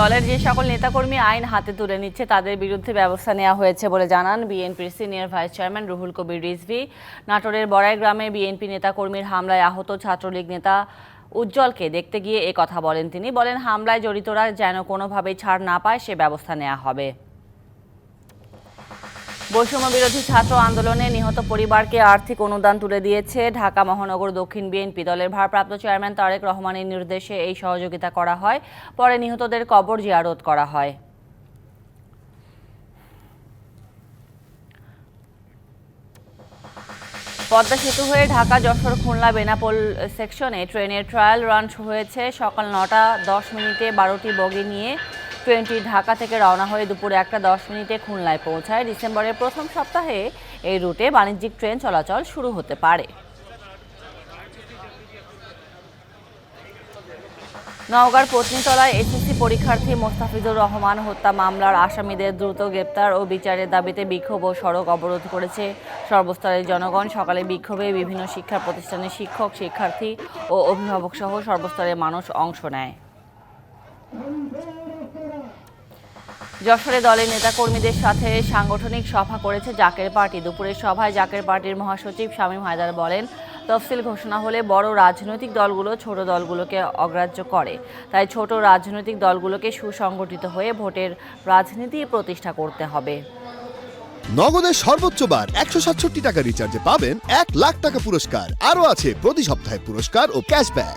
দলের যে সকল নেতাকর্মী আইন হাতে তুলে নিচ্ছে, তাদের বিরুদ্ধে ব্যবস্থা নেওয়া হয়েছে বলে জানান বিএনপির senior vice chairman Ruhul Kabir Rizvi. নাটোরের বড়াই গ্রামে বিএনপি নেতাকর্মীর হামলায় আহত ছাত্রলীগ নেতা উজ্জ্বলকে দেখতে গিয়ে কথা বলেন তিনি। বলেন, হামলায় জড়িতরা যেন কোনোভাবেই ছাড় না পায়, সে ব্যবস্থা নেওয়া হবে। বৈষম্য বিরোধী ছাত্র আন্দোলনে নিহত পরিবারকে আর্থিক অনুদান তুলে দিয়েছে ঢাকা মহানগর দক্ষিণ বিএনপি দলের ভারপ্রাপ্ত চেয়ারম্যান তারেক রহমানের নির্দেশে এই সহযোগিতা করা হয়। পরে নিহতদের কবর জিয়ারত করা হয়। পদ্মা সেতু হয়ে ঢাকা যশোর খুলনা বেনাপোল সেকশনে ট্রেনের ট্রায়াল রান হয়েছে। সকাল নটা দশ মিনিটে বারোটি বগি নিয়ে ট্রেনটি ঢাকা থেকে রওনা হয়ে দুপুরে একটা দশ মিনিটে খুলনায় পৌঁছায়। ডিসেম্বরের প্রথম সপ্তাহে এই রুটে বাণিজ্যিক ট্রেন চলাচল শুরু হতে পারে। নওগাঁর পত্নীতলায় এসএসসি পরীক্ষার্থী মোস্তাফিজুর রহমান হত্যা মামলার আসামিদের দ্রুত গ্রেপ্তার ও বিচারের দাবিতে বিক্ষোভ ও সড়ক অবরোধ করেছে সর্বস্তরের জনগণ। সকালে বিক্ষোভে বিভিন্ন শিক্ষা প্রতিষ্ঠানের শিক্ষক, শিক্ষার্থী ও অভিভাবক সহ সর্বস্তরের মানুষ অংশ নেয়। যশোরে দলের নেতাকর্মীদের সাথে সাংগঠনিক সভা করেছে জাকের পার্টি। দুপুরের সভায় জাকের পার্টির মহাসচিব শামীম হায়দার বলেন, তফসিল ঘোষণা হলে বড় রাজনৈতিক দলগুলো ছোট দলগুলোকে অগ্রাহ্য করে। তাই ছোট রাজনৈতিক দলগুলোকে সুসংগঠিত হয়ে ভোটের রাজনীতি প্রতিষ্ঠা করতে হবে। নগদের সর্বোচ্চ বার একশো সাতষট্টি টাকা রিচার্জে পাবেন এক লাখ টাকা পুরস্কার। আরও আছে, প্রতি সপ্তাহে পুরস্কার ও ক্যাশব্যাক